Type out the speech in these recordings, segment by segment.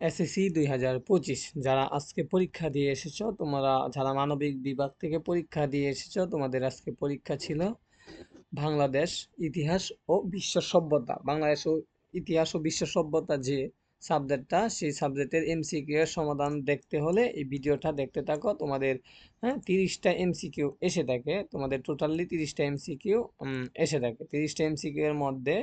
SSC দুই হাজার পঁচিশ। যারা আজকে পরীক্ষা দিয়ে এসেছ, তোমরা যারা মানবিক বিভাগ থেকে পরীক্ষা দিয়ে এসেছ, তোমাদের আজকে পরীক্ষা ছিল বাংলাদেশ ইতিহাস ও বিশ্ব সভ্যতা। বাংলাদেশ ও ইতিহাস ও বিশ্ব সভ্যতা যে সাবজেক্টটা, সেই সাবজেক্টের এমসিকিউ সমাধান দেখতে হলে এই ভিডিওটা দেখতে থাকো। তোমাদের হ্যাঁ তিরিশটা এমসিকিউ এসে থাকে। তোমাদের টোটালি তিরিশটা এমসিকিউ এসে থাকে। তিরিশটা এমসিকিউ এর মধ্যে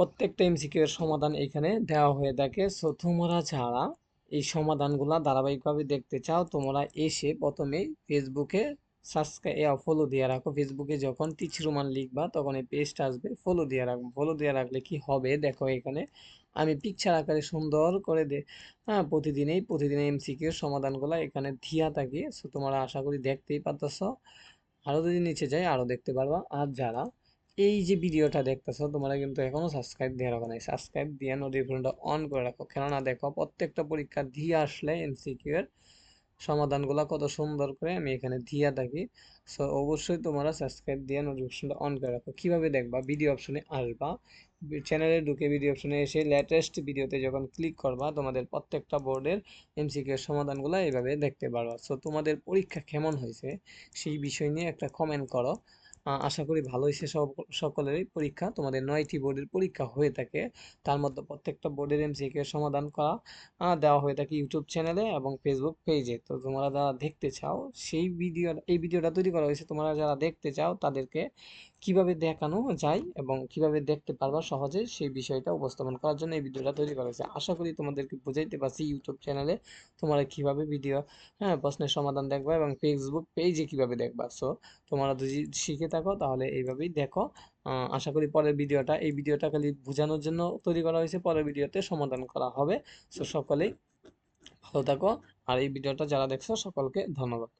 প্রত্যেকটা এমসিকিউ এর সমাধান এখানে দেওয়া হয়ে থাকে। সো তোমরা যারা এই সমাধানগুলো ধারাবাহিকভাবে দেখতে চাও, তোমরা এসে প্রথমে ফেসবুকে সাবস্ক্রাইব ফলো দিয়ে রাখো। ফেসবুকে যখন রোমান লিখবা, তখন এই পেজটা আসবে ফলো দিয়ে রাখব ফলো দিয়ে রাখলে কি হবে? দেখো এখানে আমি পিকচার আকারে সুন্দর করে দে হ্যাঁ প্রতিদিনেই প্রতিদিনে এমসিকিউর সমাধানগুলো এখানে দিয়া থাকি। সো তোমরা আশা করি দেখতেই পারতেছ। আরও যদি নিচে যাই আরও দেখতে পারবা। আর যারা এই যে ভিডিওটা দেখতেছো, তোমরা কিন্তু এখনও সাবস্ক্রাইব দিয়ে রাখো নাই। সাবস্ক্রাইব দিয়ে নোটিফিকেশনটা অন করে রাখো। কেননা দেখো, প্রত্যেকটা পরীক্ষা দিয়ে আসলে এমসিকিউ এর সমাধানগুলো কত সুন্দর করে আমি এখানে দিয়ে থাকি। সো অবশ্যই তোমরা সাবস্ক্রাইব দিয়ে নোটিফিকেশনটা অন করে রাখো। কীভাবে দেখবা? ভিডিও অপশনে আসবা। চ্যানেলে ঢুকে ভিডিও অপশনে এসে লেটেস্ট ভিডিওতে যখন ক্লিক করবা, তোমাদের প্রত্যেকটা বোর্ডের এমসিকিউ সমাধানগুলো এইভাবে দেখতে পারবা। সো তোমাদের পরীক্ষা কেমন হয়েছে সেই বিষয় নিয়ে একটা কমেন্ট করো। আশা করি ভালো হয়েছে সব, সকলেরই পরীক্ষা। তোমাদের নয়টি বোর্ডের পরীক্ষা হয়ে থাকে। তার মধ্যে প্রত্যেকটা বোর্ডের এমসিকিউ সমাধান করা দেওয়া হয়ে থাকে ইউটিউব চ্যানেলে এবং ফেসবুক পেজে তো, তোমরা যারা দেখতে চাও, সেই ভিডিও এই ভিডিওটা তৈরি করা হয়েছে, তোমরা যারা দেখতে চাও তাদেরকে কীভাবে দেখানো যায় এবং কীভাবে দেখতে পারবা সহজে সেই বিষয়টা উপস্থাপন করার জন্য এই ভিডিওটা তৈরি করা হয়েছে। আশা করি তোমাদেরকে বুঝাইতে পারছি ইউটিউব চ্যানেলে তোমরা কীভাবে ভিডিও হ্যাঁ প্রশ্নের সমাধান দেখবা এবং ফেসবুক পেজে কীভাবে দেখবা। সো তোমরা যদি শিখে থাকো তাহলে এইভাবেই দেখো। আশা করি পরের ভিডিওটা, এই ভিডিওটা খালি বোঝানোর জন্য তৈরি করা হয়েছে, পরের ভিডিওতে সমাধান করা হবে। সো সকলেই ভালো থাকো। আর এই ভিডিওটা যারা দেখছ সকলকে ধন্যবাদ।